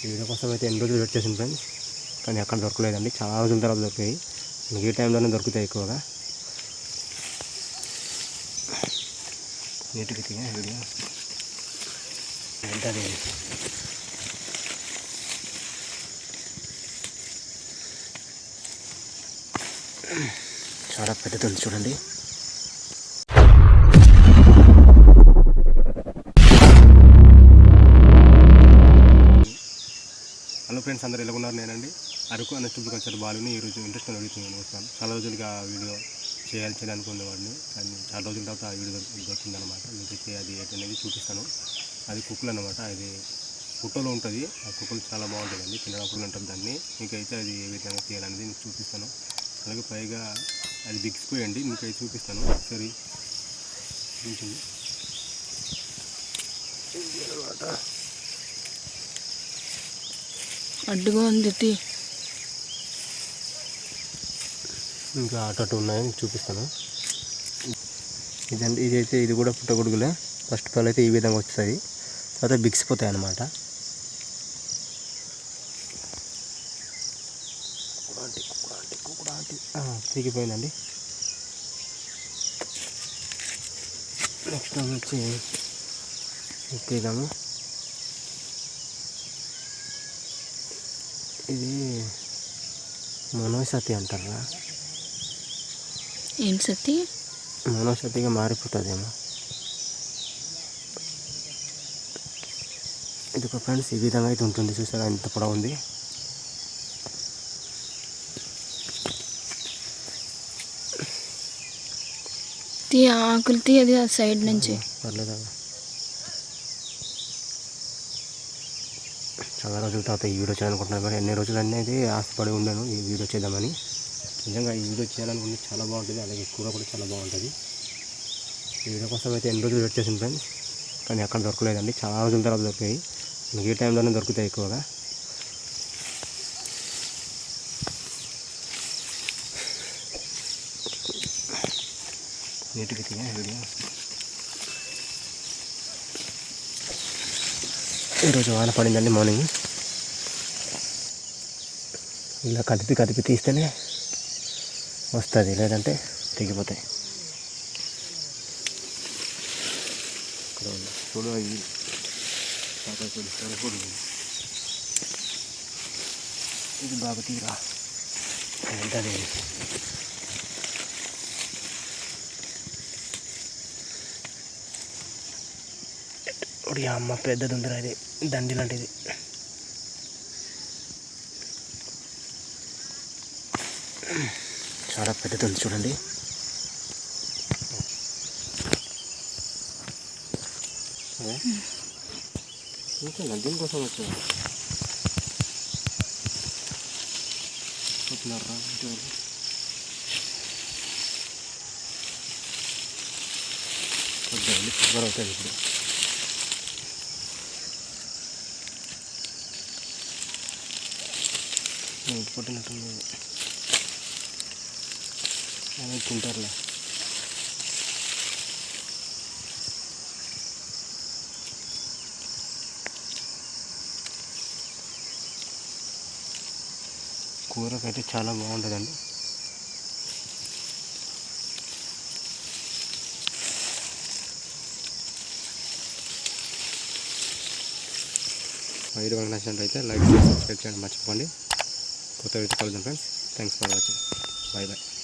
ఈ వీడియో కోసం అయితే ఎన్ని రోజులు వెయిట్ చేసింది ఫ్రెండ్స్? కానీ ఎక్కడ దొరకలేదండి. చాలా రోజుల తర్వాత దొరికాయి. మనకి ఈ టైంలోనే దొరుకుతాయి ఎక్కువగా. నీట్గా తీయ వీడియో. ఏంటది చాలా పెద్దది చూడండి. హలో ఫ్రెండ్స్ అందరు ఎలా ఉన్నారు? నేనండి. అరకు అన్నట్టు కల్చర్ బాలుని. ఈరోజు ఇంట్రెస్ట్ అడుగుతున్నాను వస్తాను. చాలా రోజులుగా వీడియో చేయాలి చేయాలి అనుకునేవాడిని కానీ చాలా రోజుల తర్వాత ఆ వీడియో దొరికింది అనమాట మీకు అది ఏంటనేది చూపిస్తాను. అది కుక్కలు అనమాట అది కుక్కలో ఉంటుంది. ఆ కుక్కలు చాలా బాగుంటుందండి తినప్పుడు ఉంటుంది దాన్ని. మీకైతే అది ఏ విధంగా తీయాలనేది మీకు చూపిస్తాను. అలాగే పైగా అది బిగిసిపోయండి. మీకైతే చూపిస్తాను. ఒకసారి చూపించండి. అనమాట అడ్డుగా ఉంది తీ. ఇంకా అటు అటు ఉన్నాయని చూపిస్తాను. ఇదండి ఇదైతే ఇది కూడా పుట్టగొడుగులే. ఫస్ట్ ఆఫ్ ఆల్ అయితే ఈ విధంగా వస్తుంది తర్వాత బిగిసిపోతాయి అన్నమాట. తిరిగిపోయిందండి నెక్స్ట్ వచ్చి తీద్దాము ఇది మనోసతి అంటారా? ఏం సత్తి మనోసతిగా మారిపోతుందేమో. ఇది ఒక ఫ్రెండ్స్ ఈ విధంగా అయితే ఉంటుంది చూసారా? ఎంత పొడవు ఉంది? తీ ఆకులు తీ అది ఆ సైడ్ నుంచి. పర్లేదా చాలా రోజుల తర్వాత ఈ వీడియో చేయాలనుకుంటున్నాను. కానీ ఎన్ని రోజులు అనేది ఆశపడి ఉన్నాను ఈ వీడియో చేద్దామని. నిజంగా ఈ వీడియో చేయాలనుకుంటే చాలా బాగుంటుంది. అలాగే కూర కూడా చాలా బాగుంటుంది. ఈ వీడియో కోసం అయితే ఎన్ని రోజులు వెయిట్ చేసింది ఫ్రెండ్స్ కానీ అక్కడ దొరకలేదండి. చాలా రోజుల తర్వాత దొరికాయి. మనకి ఈ టైంలోనే దొరుకుతాయి ఎక్కువగా. నీట్గా తీయ వీడియో. ఈరోజు వాన పడిందండి మార్నింగ్. ఇలా కదిపి కదిపి తీస్తేనే వస్తుంది లేదంటే తెగిపోతాయి. చూడు అవి చూడు ఇది బాగా తీరా. ఏంటది ఇప్పుడు అమ్మ పెద్దది ఉందిరా ఇది దండి లాంటిది. చాలా పెద్దది ఉంది చూడండి. దీనికోసం వచ్చా చూస్తున్నారా కొద్దిగా అవుతుంది ఇప్పుడు. నీకు పుట్టినట్టుంది అదే తింటారులే. కూరకైతే చాలా బాగుంటుందండి. మా వీడియో కనుక నచ్చినట్లయితే లైక్ చేసి సబ్స్క్రైబ్ చేయడం మర్చిపోండి కొత్త వీడియో కలుద్దాం friends thanks for watching bye bye